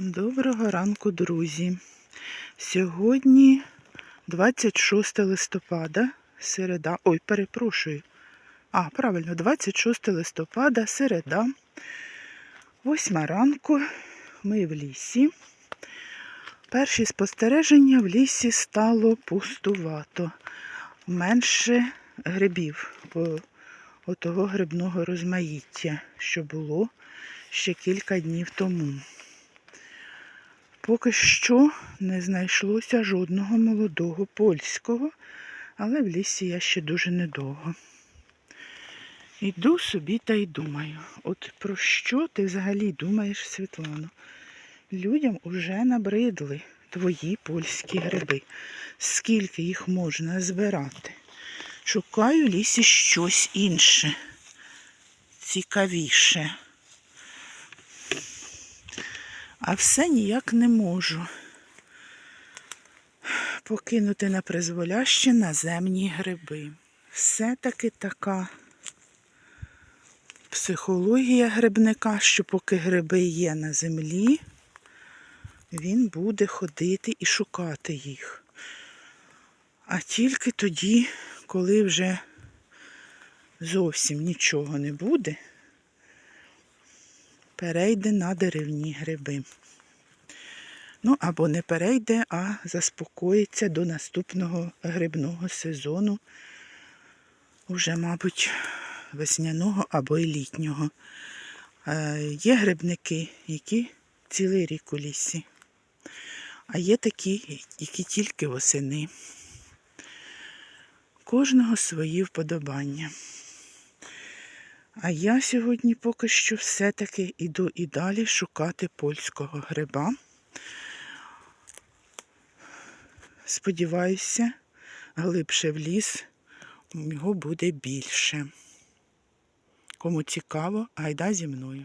Доброго ранку, друзі. Сьогодні 26 листопада, середа. Ой, перепрошую. А, правильно, 26 листопада, середа. Восьма ранку. Ми в лісі. Перші спостереження в лісі стало пустувато. Менше грибів, отого грибного розмаїття, що було ще кілька днів тому. Поки що не знайшлося жодного молодого польського, але в лісі я ще дуже недовго. Іду собі та й думаю, от про що ти взагалі думаєш, Світлано? Людям уже набридли твої польські гриби. Скільки їх можна збирати? Шукаю в лісі щось інше, цікавіше. А все ніяк не можу покинути на призволяще наземні гриби. Все-таки така психологія грибника, що поки гриби є на землі, він буде ходити і шукати їх. А тільки тоді, коли вже зовсім нічого не буде, перейде на деревні гриби. Ну, або не перейде, а заспокоїться до наступного грибного сезону, уже, мабуть, весняного або й літнього. Е, Є грибники, які цілий рік у лісі, а є такі, які тільки восени. Кожного свої вподобання. А я сьогодні поки що все-таки іду і далі шукати польського гриба. Сподіваюся, глибше в ліс його буде більше. Кому цікаво, гайда зі мною.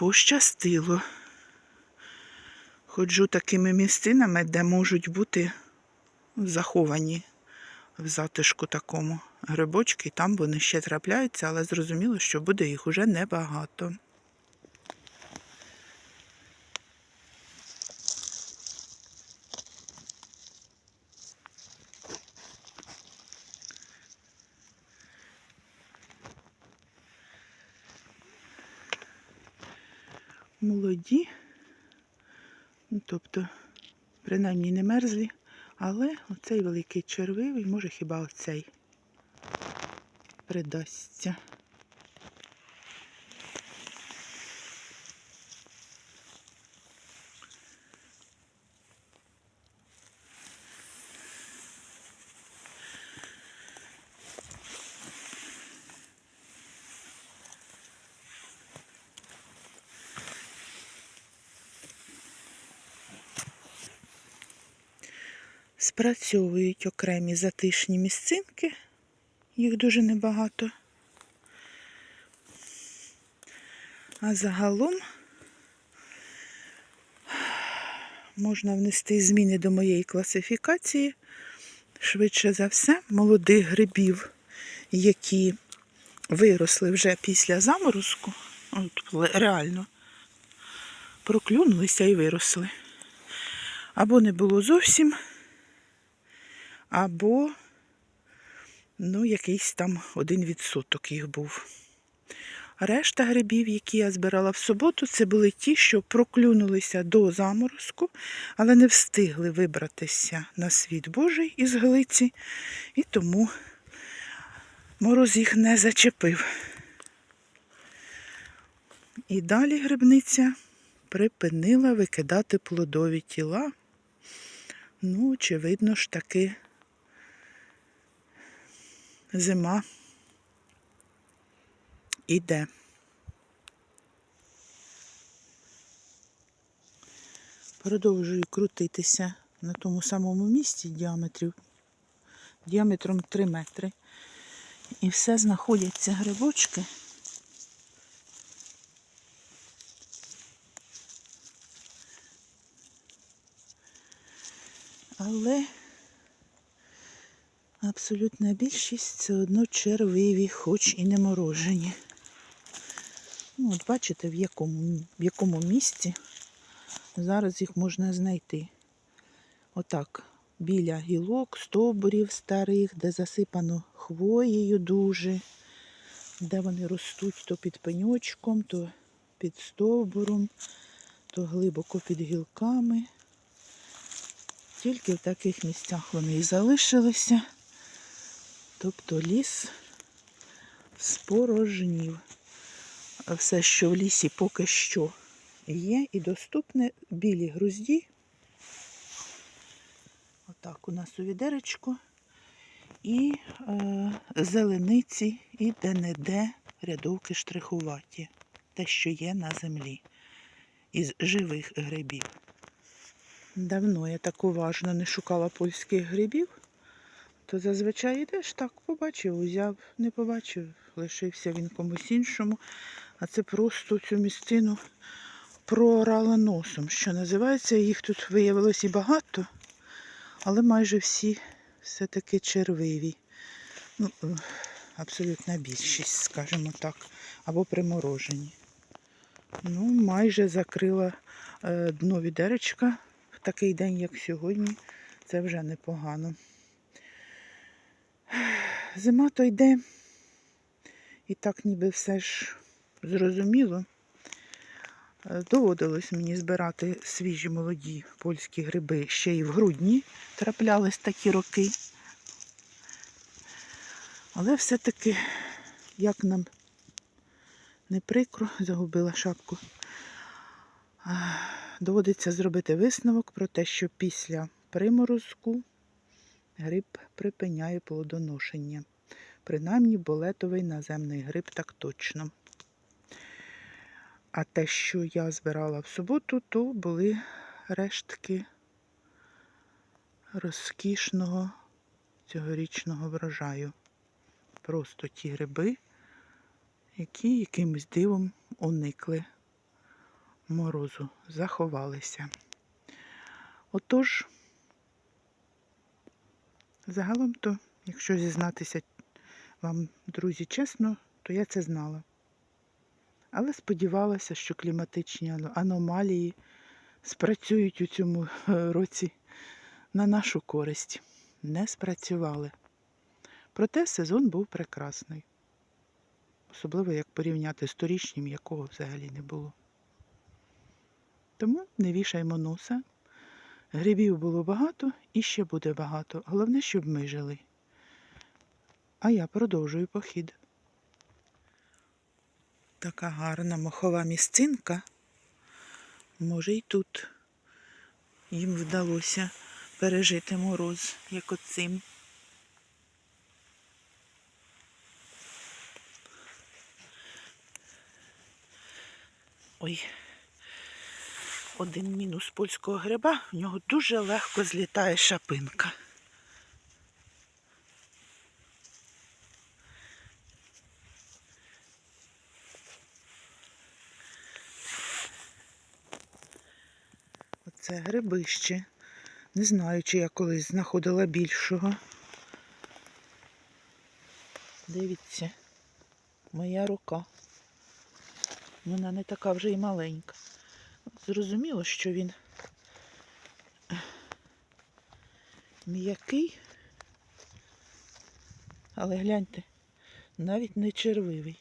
Пощастило. Ходжу такими місцинами, де можуть бути заховані в затишку такому грибочки. Там вони ще трапляються, але зрозуміло, що буде їх уже небагато. Молоді, ну, тобто, принаймні не мерзлі, але оцей великий червивий, може хіба оцей придасться. Спрацьовують окремі затишні місцинки, їх дуже небагато. А загалом можна внести зміни до моєї класифікації. Швидше за все, молодих грибів, які виросли вже після заморозку, от реально проклюнулися і виросли. Або не було зовсім, або ну, якийсь там один відсоток їх був. Решта грибів, які я збирала в суботу, це були ті, що проклюнулися до заморозку, але не встигли вибратися на світ Божий із глиці, і тому мороз їх не зачепив. І далі грибниця припинила викидати плодові тіла. Ну, очевидно ж таки зима іде. Продовжую крутитися на тому самому місці діаметрів, діаметром 3 метри. І все знаходяться грибочки. Але абсолютна більшість це одно червиві, хоч і не морожені. Ну, от бачите, в якому, в якому місці зараз їх можна знайти. Отак, біля гілок, стовбурів старих, де засипано хвоєю дуже, де вони ростуть то під пеньочком, то під стовбуром, то глибоко під гілками. Тільки в таких місцях вони і залишилися. Тобто ліс спорожнів. Все, що в лісі поки що є і доступне білі грузді. Отак у нас у відеречку. І е, зелениці, і де-не-де рядовки штрихуваті. Те, що є на землі. Із живих грибів. Давно я так уважно не шукала польських грибів, то зазвичай йдеш так, побачив, узяв, не побачив, лишився він комусь іншому. А це просто цю місцину проорала носом, що називається. Їх тут виявилось і багато, але майже всі все-таки червиві. Ну, е, абсолютна більшість, скажімо так, або приморожені. Ну, майже закрила е, дно відеречка в такий день, як сьогодні. Це вже непогано. Зима то йде, і так ніби все ж зрозуміло. Е, Доводилось мені збирати свіжі молоді польські гриби ще й в грудні. Траплялись такі роки. Але все-таки, як нам не прикро, загубила шапку. Доводиться зробити висновок про те, що після приморозку гриб припиняє плодоношення. Принаймні болетовий наземний гриб так точно. А те, що я збирала в суботу, то були рештки розкішного цьогорічного врожаю. Просто ті гриби, які якимось дивом уникли морозу, заховалися. Отож, загалом то, якщо зізнатися вам, друзі, чесно, то я це знала. Але сподівалася, що кліматичні аномалії спрацюють у цьому е, році на нашу користь. Не спрацювали. Проте сезон був прекрасний. Особливо як порівняти з торічнім, якого взагалі не було. Тому не вішаймо носа. Грибів було багато і ще буде багато. Головне, щоб ми жили. А я продовжую похід. Така гарна мохова місцинка. Може, і тут їм вдалося пережити мороз, як оцим. Ой, один мінус польського гриба, в нього дуже легко злітає шапинка. Оце грибище. Не знаю, чи я колись знаходила більшого. Дивіться, моя рука. Вона не така вже й маленька. Зрозуміло, що він м'який, але гляньте, навіть не червивий,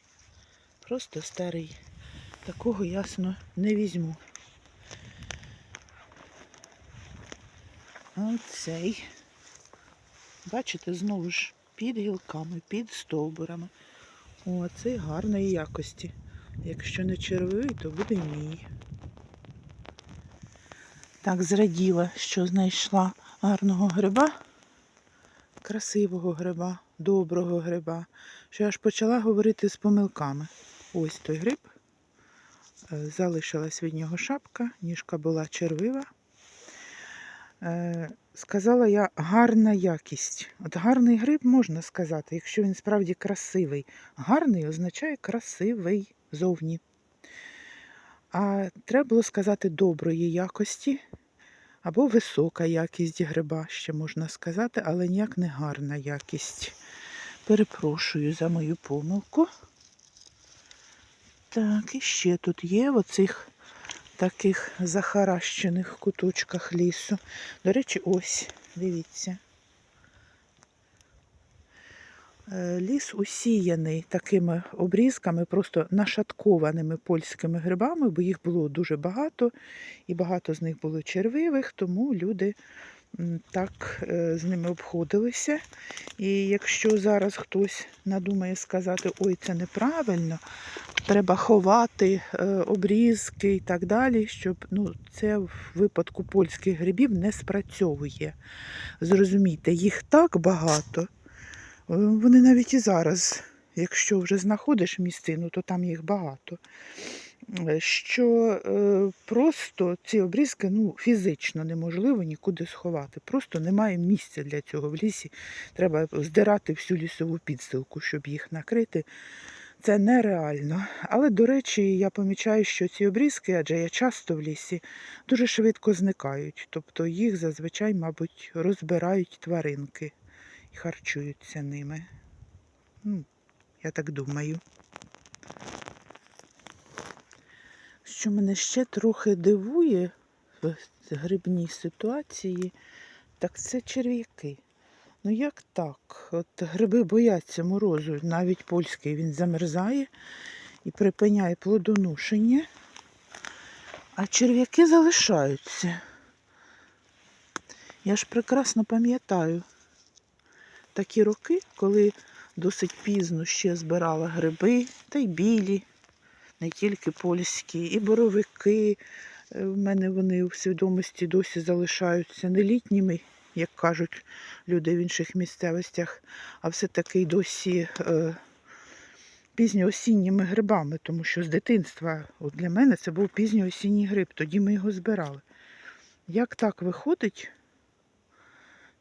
просто старий. Такого ясно не візьму. Оцей, бачите, знову ж під гілками, під стовбурами. О, цей гарної якості. Якщо не червивий, то буде мій. Так, зраділа, що знайшла гарного гриба, красивого гриба, доброго гриба, що аж почала говорити з помилками. Ось той гриб. Е, Залишилась від нього шапка, ніжка була червива. Е, Сказала я гарна якість. От гарний гриб можна сказати, якщо він справді красивий. Гарний означає красивий зовні. А треба було сказати доброї якості. Або висока якість гриба, ще можна сказати, але ніяк не гарна якість. Перепрошую за мою помилку. Так, і ще тут є в оцих таких захаращених куточках лісу. До речі, ось, дивіться. Е, Ліс усіяний такими обрізками, просто нашаткованими польськими грибами, бо їх було дуже багато, і багато з них було червивих, тому люди так е, з ними обходилися. І якщо зараз хтось надумає сказати, ой, це неправильно, треба ховати е, обрізки і так далі, щоб ну, це в випадку польських грибів не спрацьовує. Зрозумійте, їх так багато. Е, Вони навіть і зараз, якщо вже знаходиш місцину, то там їх багато. Е, Що е, просто ці обрізки ну, фізично неможливо нікуди сховати. Просто немає місця для цього в лісі. Треба здирати всю лісову підстилку, щоб їх накрити. Це нереально. Але, до речі, я помічаю, що ці обрізки, адже я часто в лісі, дуже швидко зникають. Тобто їх зазвичай, мабуть, розбирають тваринки і харчуються ними. Ну, я так думаю. Що мене ще трохи дивує в грибній ситуації, так це черв'яки. Ну як так? От гриби бояться морозу, навіть польський він замерзає і припиняє плодоношення, а черв'яки залишаються. Я ж прекрасно пам'ятаю такі роки, коли досить пізно ще збирала гриби, та й білі, не тільки польські, і боровики. Е, В мене вони в свідомості досі залишаються не літніми, як кажуть люди в інших місцевостях, а все-таки досі е, пізньоосінніми грибами, тому що з дитинства от для мене це був пізньоосінній гриб, тоді ми його збирали. Як так виходить?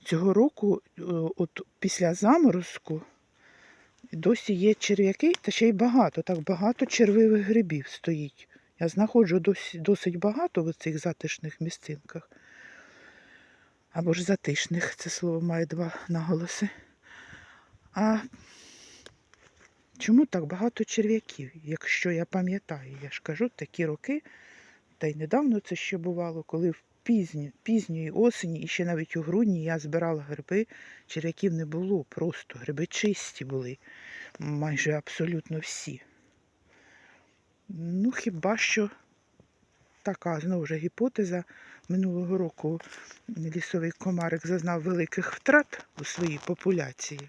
Цього року, е, от після заморозку, досі є черв'яки, та ще й багато, так багато червивих грибів стоїть. Я знаходжу досі, досить багато в цих затишних місцинках. Або ж затишних, це слово має два наголоси. А чому так багато черв'яків? Якщо я пам'ятаю, я ж кажу, такі роки, та й недавно це ще бувало, коли в пізні, пізньої осені, і ще навіть у грудні я збирала гриби, черв'яків не було, просто гриби чисті були, майже абсолютно всі. Ну, хіба що така знову ж гіпотеза. Минулого року лісовий комарик зазнав великих втрат у своїй популяції.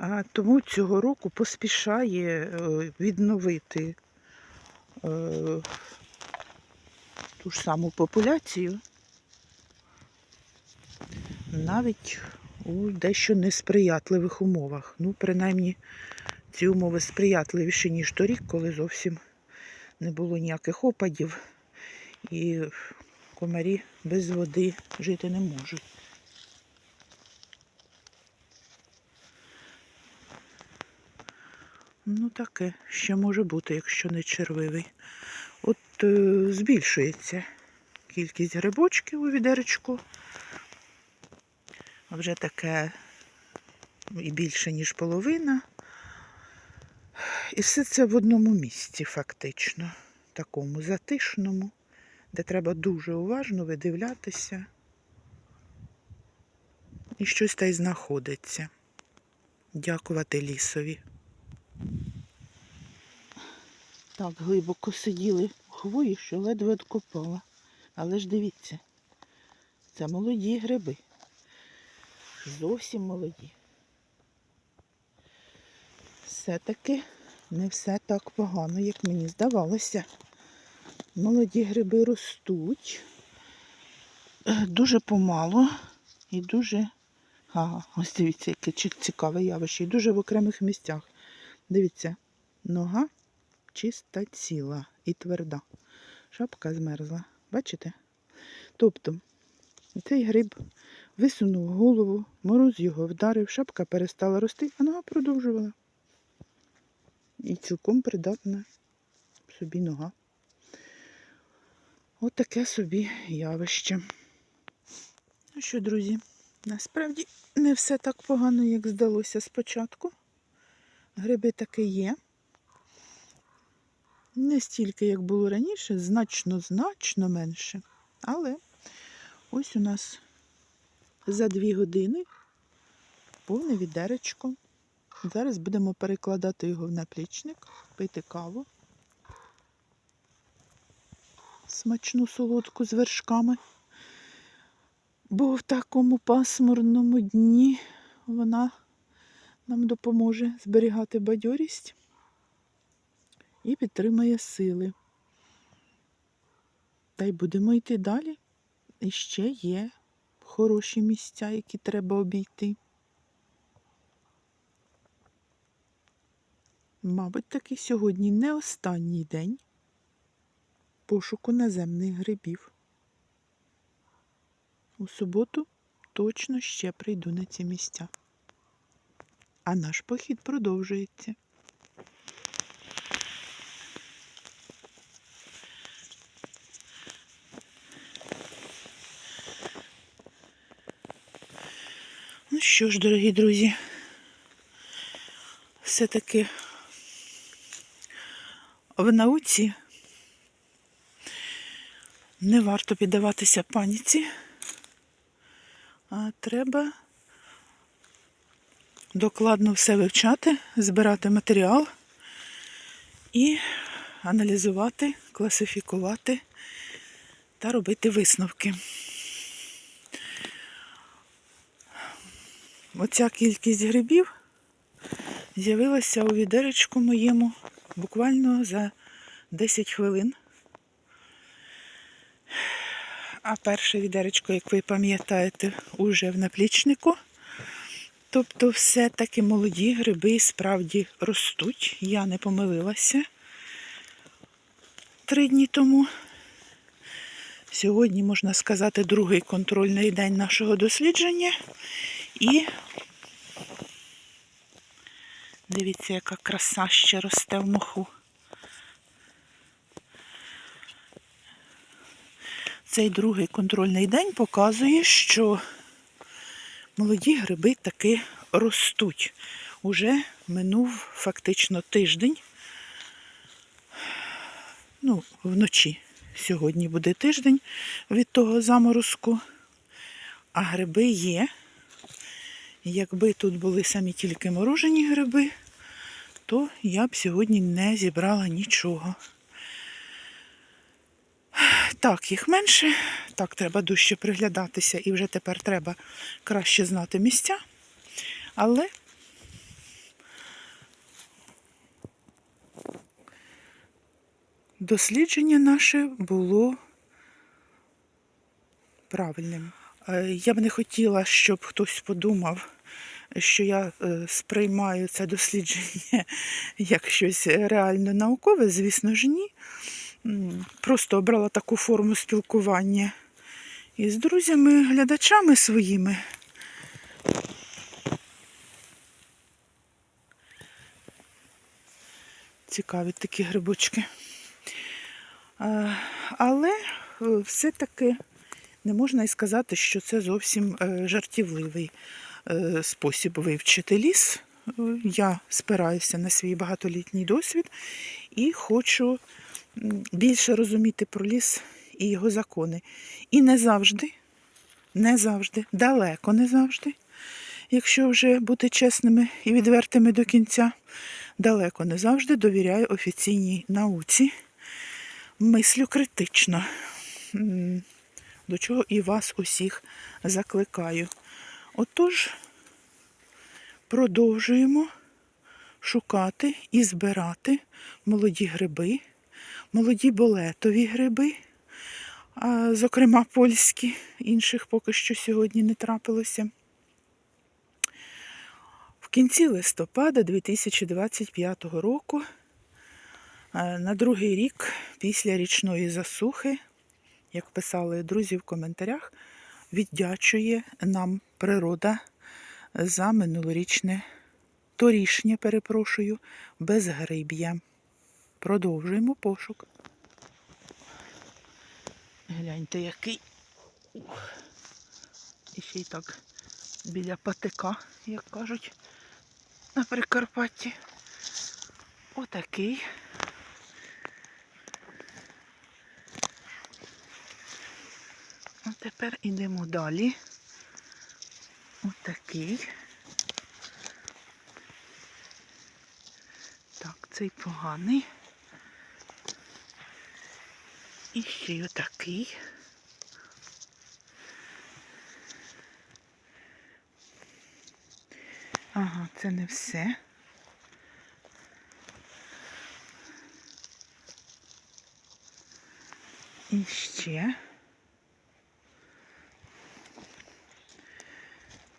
А тому цього року поспішає е, відновити е, ту ж саму популяцію, навіть у дещо несприятливих умовах. Ну, принаймні, ці умови сприятливіші, ніж торік, коли зовсім не було ніяких опадів, і комарі без води жити не можуть. Ну, таке ще може бути, якщо не червивий. От е, збільшується кількість грибочків у відеречку. Вже таке і більше, ніж половина. І все це в одному місці, фактично, такому затишному, де треба дуже уважно видивлятися. І щось та й знаходиться. Дякувати лісові. Так глибоко сиділи у хвої, що ледве откопала. Але ж дивіться, це молоді гриби. Зовсім молоді. Все-таки не все так погано, як мені здавалося. Молоді гриби ростуть е, дуже помало і дуже. Ага, ось дивіться, яке цікаве явище. І дуже в окремих місцях. Дивіться, нога чиста ціла і тверда. Шапка змерзла. Бачите? Тобто цей гриб висунув голову, мороз його вдарив, шапка перестала рости, а нога продовжувала. І цілком придатна собі нога. От собі явище. Ну що, друзі, насправді не все так погано, як здалося спочатку. Гриби таки є. Не стільки, як було раніше, значно, значно менше. Але ось у нас за дві години повне відеречко. Зараз будемо перекладати його в наплічник, пити каву. Смачну солодку з вершками. Бо в такому пасмурному дні вона нам допоможе зберігати бадьорість і підтримає сили. Та й будемо йти далі. І ще є хороші місця, які треба обійти. Мабуть, таки сьогодні не останній день пошуку наземних грибів. У суботу точно ще прийду на ці місця. А наш похід продовжується. Що ж, дорогі друзі, все-таки в науці не варто піддаватися паніці, а треба докладно все вивчати, збирати матеріал і аналізувати, класифікувати та робити висновки. Оця кількість грибів з'явилася у відеречку моєму буквально за 10 хвилин. А перше відеречко, як ви пам'ятаєте, уже в наплічнику. Тобто все-таки молоді гриби справді ростуть. Я не помилилася три дні тому. Сьогодні, можна сказати, другий контрольний день нашого дослідження. І дивіться, яка краса ще росте в моху. Цей другий контрольний день показує, що молоді гриби таки ростуть. Уже минув фактично тиждень. Ну, вночі. Сьогодні буде тиждень від того заморозку. А гриби є. Якби тут були самі тільки морожені гриби, то я б сьогодні не зібрала нічого. Так, їх менше, так, треба дужче приглядатися і вже тепер треба краще знати місця. Але дослідження наше було правильним. Е, Я б не хотіла, щоб хтось подумав, що я е, сприймаю це дослідження як щось реально наукове, звісно ж, ні. Просто обрала таку форму спілкування із друзями, глядачами своїми. Цікаві такі грибочки. Е, Але е, все-таки не можна і сказати, що це зовсім е, жартівливий е, спосіб вивчити ліс. Е, Я спираюся на свій багатолітній досвід і хочу більше розуміти про ліс і його закони. І не завжди, не завжди, далеко не завжди, якщо вже бути чесними і відвертими до кінця, далеко не завжди довіряю офіційній науці. Мислю критично, до чого і вас усіх закликаю. Отож, продовжуємо шукати і збирати молоді гриби, молоді болетові гриби, зокрема польські, інших поки що сьогодні не трапилося. В кінці листопада 2025 року, е, на другий рік після річної засухи, як писали друзі в коментарях, віддячує нам природа за минулорічне, торішнє, перепрошую, безгриб'я. Продовжуємо пошук. Гляньте, який Ух. ще й так біля патика, як кажуть, на Прикарпатті. Отакий. А тепер йдемо далі. Отакий. Так, цей поганий. І ще отакий. Ага, це не все. І ще.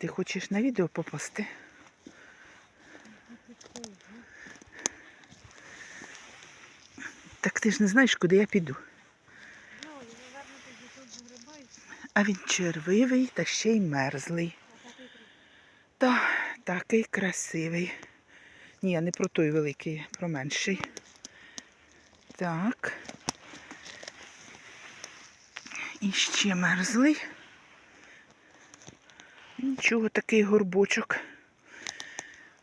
Ти хочеш на відео попасти? Так ти ж не знаєш, куди я піду. А він червивий та ще й мерзлий. Та такий красивий. Ні, я не про той великий, про менший. Так. І ще мерзлий. Нічого, такий горбочок.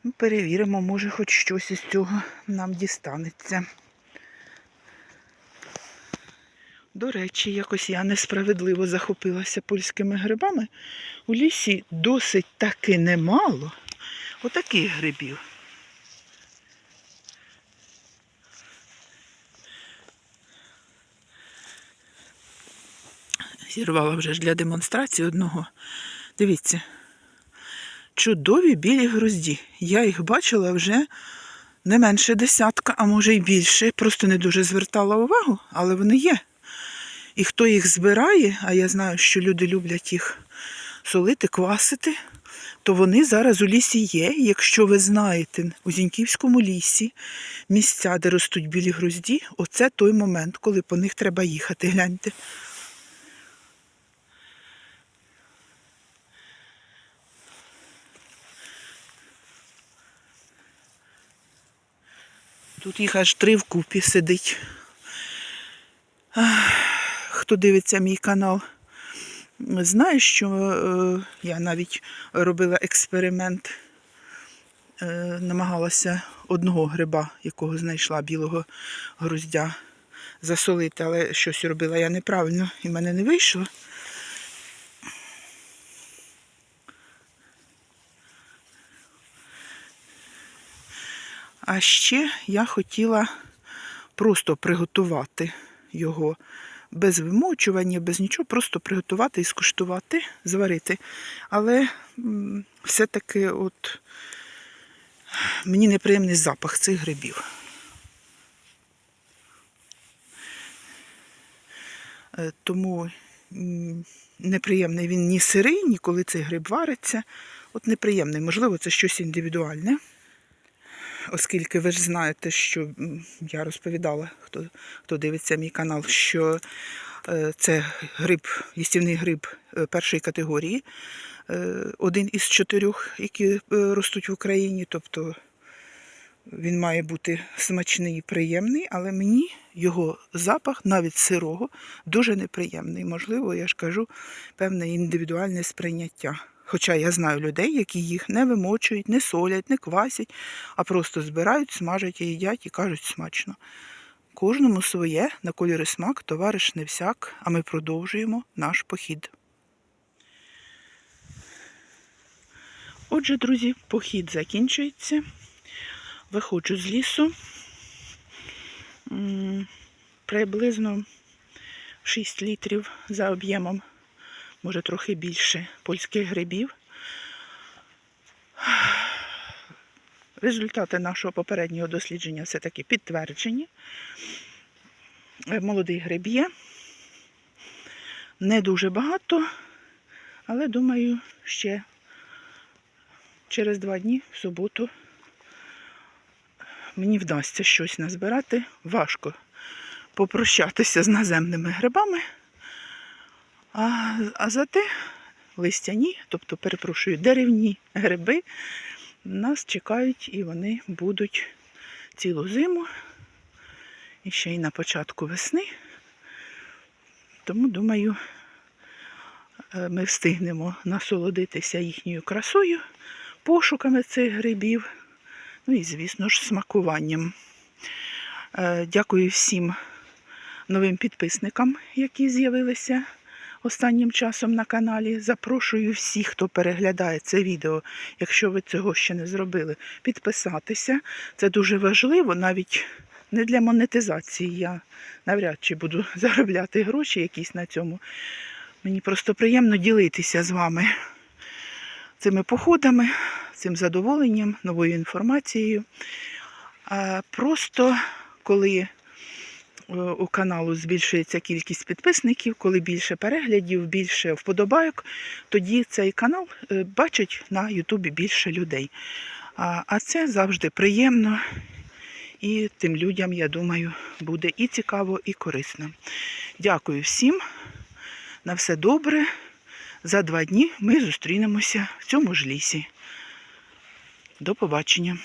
Ну, Перевіримо, може хоч щось із цього нам дістанеться. До речі, якось я несправедливо захопилася польськими грибами. У лісі досить таки немало отаких грибів. Зірвала вже ж для демонстрації одного. Дивіться, чудові білі грозді. Я їх бачила вже не менше десятка, а може й більше. Просто не дуже звертала увагу, але вони є. І хто їх збирає, а я знаю, що люди люблять їх солити, квасити, то вони зараз у лісі є. Якщо ви знаєте, у Зіньківському лісі місця, де ростуть білі грузді, оце той момент, коли по них треба їхати. Гляньте. Тут їх аж три вкупі сидить. Хто дивиться мій канал, знає, що е, я навіть робила експеримент, е, намагалася одного гриба, якого знайшла білого груздя, засолити, але щось робила я неправильно і в мене не вийшло. А ще я хотіла просто приготувати його без вимочування, без нічого, просто приготувати і скуштувати, зварити. Але все-таки от мені неприємний запах цих грибів. Е, Тому неприємний він ні сирий, ні коли цей гриб вариться. От неприємний, можливо, це щось індивідуальне оскільки ви ж знаєте, що я розповідала, хто, хто дивиться мій канал, що е, це гриб, їстівний гриб е, першої категорії, е, один із чотирьох, які ростуть в Україні. Тобто він має бути смачний і приємний, але мені його запах, навіть сирого, дуже неприємний. Можливо, я ж кажу, певне індивідуальне сприйняття. Хоча я знаю людей, які їх не вимочують, не солять, не квасять, а просто збирають, смажать і їдять і кажуть смачно. Кожному своє на кольори смак, товариш не всяк, а ми продовжуємо наш похід. Отже, друзі, похід закінчується. Виходжу з лісу. Приблизно 6 літрів за об'ємом може трохи більше польських грибів. Результати нашого попереднього дослідження все-таки підтверджені. Е, Молодий гриб є. Не дуже багато, але думаю, ще через два дні, в суботу, мені вдасться щось назбирати. Важко попрощатися з наземними грибами. А, а зате листяні, тобто, перепрошую, деревні гриби нас чекають і вони будуть цілу зиму і ще й на початку весни. Тому, думаю, е, ми встигнемо насолодитися їхньою красою, пошуками цих грибів, ну і, звісно ж, смакуванням. Е, Дякую всім новим підписникам, які з'явилися останнім часом на каналі. Запрошую всіх, хто переглядає це відео, якщо ви цього ще не зробили, підписатися. Це дуже важливо, навіть не для монетизації. Я навряд чи буду заробляти гроші якісь на цьому. Мені просто приємно ділитися з вами цими походами, цим задоволенням, новою інформацією. Просто коли у каналу збільшується кількість підписників, коли більше переглядів, більше вподобайок, тоді цей канал е, бачить на Ютубі більше людей. А це завжди приємно. І тим людям, я думаю, буде і цікаво, і корисно. Дякую всім. На все добре. За два дні ми зустрінемося в цьому ж лісі. До побачення.